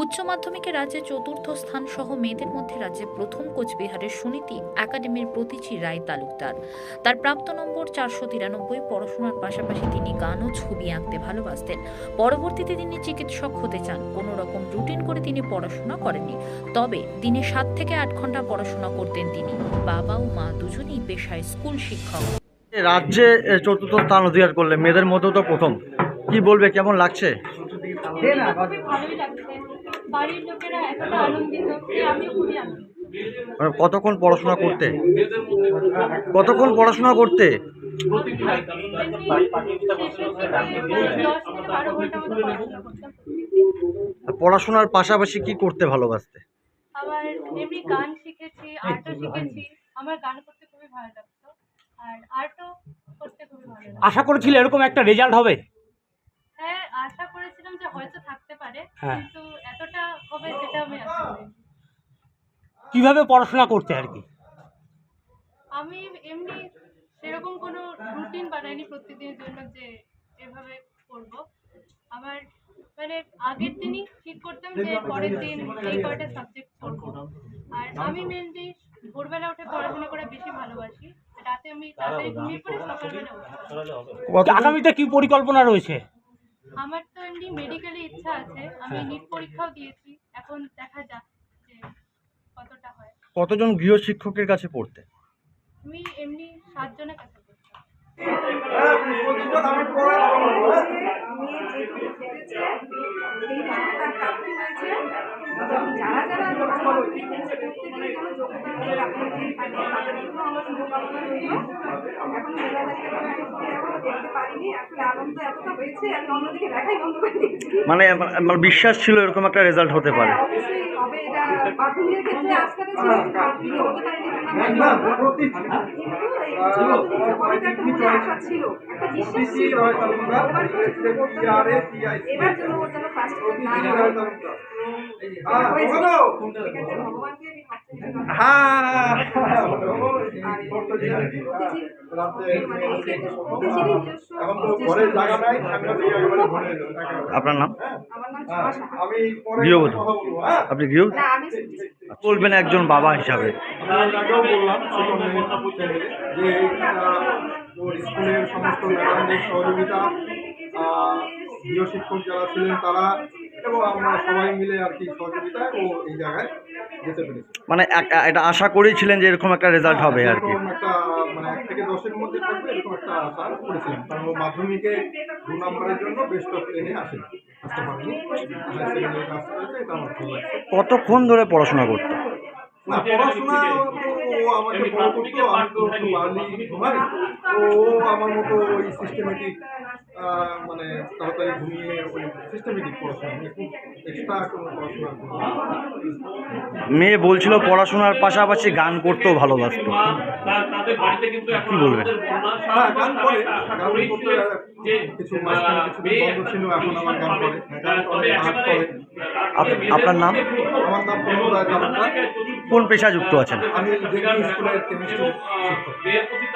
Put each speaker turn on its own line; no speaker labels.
উচ্চ মাধ্যমিকে রাজ্যে চতুর্থ স্থান সহ মেয়েদের মধ্যে রাজ্যে প্রথম কোচবিহারের সুনীতি একাডেমির প্রতিচি রায় তালুকদার। তার প্রাপ্ত নম্বর চারশো তিরানব্বই পড়াশোনার পাশাপাশি তিনি গান ও ছবি আঁকতে ভালোবাসতেন। পরবর্তীতে তিনি চিকিৎসক হতে চান। কোনো রকম রুটিন করে তিনি পড়াশোনা করেননি। তবে দিনে সাত থেকে আট ঘণ্টা পড়াশোনা করতেন তিনি। বাবা ও মা দুজনেই পেশায় স্কুল শিক্ষক।
রাজ্যে চতুর্থ স্থান অধিকার করলে মেয়েদের মধ্যেও তো প্রথম। কি বলবে কেমন লাগছে।
বাড়ির লোকেরা এতটা আনন্দিত যে আমিও খুবই আনন্দিত।
মানে কতক্ষণ পড়াশোনা করতে? কতক্ষণ পড়াশোনা করতে? পড়াশোনার পাশাপাশি কি করতে ভালোবাসতে?
আবার এমনি গান শিখেছি আর্টও শিখেছি। আমার গান করতে খুবই ভালো লাগতো আর আর্টও করতে খুবই ভালো লাগতো।
আশা করেছিলে এরকম একটা রেজাল্ট হবে?
হ্যাঁ আশা করেছিলাম যে হয়তো থাকতে পারে
হ্যাঁ।
কিন্তু হবে সেটা আমি আশা
কীভাবে পড়াশোনা করতে আর কি?
আমি এমনি সেরকম কোনো রুটিন বানাইনি প্রত্যেকদিনের জন্য যে এভাবে করব। আমার মানে আগের দিনই ঠিক করতাম যে পরের দিন এই কয়টা সাবজেক্ট পড়ব আর আমি মেনলি ভোরবেলা উঠে পড়াশোনা করে বেশি ভালোবাসি। রাতে আমি তাড়াতাড়ি ঘুমিয়ে পড়ে সকালবেলা উঠি।
আগামীতে কি পরিকল্পনা রয়েছে?
আমার তো এমনি মেডিকেলে ইচ্ছা আছে। আমি নিট পরীক্ষাও দিয়েছি। এখন দেখা যাক যে কতটা হয়।
কতজন গৃহ শিক্ষকের কাছে পড়তে?
আমি এমনি সাতজনের কাছে পড়তাম।
পারিনি আসলে আনন্দ এতটা হয়েছে আমি অন্যদিকে দেখাই বন্ধ করে দিয়েছি।
মানে আমার বিশ্বাস ছিল এরকম একটা রেজাল্ট হতে পারে।
হ্যাঁ, অবশ্যই হবে এটা মাধ্যমিকের ক্ষেত্রে আজকালে ছিল মাধ্যমিকে হতে পারেনি কিন্তু এই উচ্চ মাধ্যমিকটা হবে তো একটা মনে আশা ছিল একটা বিশ্বাস ছিল এবার তো শুধু করতে হবে। এবার যেন ওর যেন ফার্স্ট না? হয় যেটা হয়েছে, সেক্ষেত্রে ভগবানকে
আপনার নাম। গৃহবধূ। আপনি গৃহ
না
বলবেন একজন বাবা হিসাবে।
স্কুলের সমস্ত ম্যাডামদের সহযোগিতা গৃহ শিক্ষক যারা ছিলেন তারা এবং আমরা সবাই মিলে আর কি সহযোগিতায় ও এই জায়গায় যেতে পেরেছে।
মানে এটা আশা করেছিলেন যে এরকম একটা রেজাল্ট হবে আর কি?
একটা মানে এক থেকে দশের মধ্যে থাকবে এরকম একটা আশা করেছিলাম। কারণ ও মাধ্যমিকে দু নম্বরের জন্য বেস্ট অফ টেনে আসেনি আসতে পারেনি। হাই সেকেন্ডারি আসতে পেরেছে এটা আমার ভালো লাগছে
কতক্ষণ ধরে পড়াশোনা করতে?
না পড়াশোনা ও আমাকে বড় করতো আমি তো একটু আর্লি ঘুমাই। তো ও আমার মতো ওই সিস্টেমেটিক মানে তাড়াতাড়ি ঘুমিয়ে ওই সিস্টেমেটিক পড়াশোনা মানে এক্সট্রা কোনো পড়াশোনা
মেয়ে বলছিল পড়াশোনার পাশাপাশি গান করতেও ভালোবাসতো। কি বলবেন
হ্যাঁ গান করে গান করতে কিছু মাঝখানে কিছু বন্ধ ছিল এখন আমার গান করে গান করে আর্ট করে।
আপনার নাম?
আমার নাম প্রমোদ রায়
কোন পেশা যুক্ত আছেন?
আমি স্কুলের কেমিস্ট্রি শিক্ষক।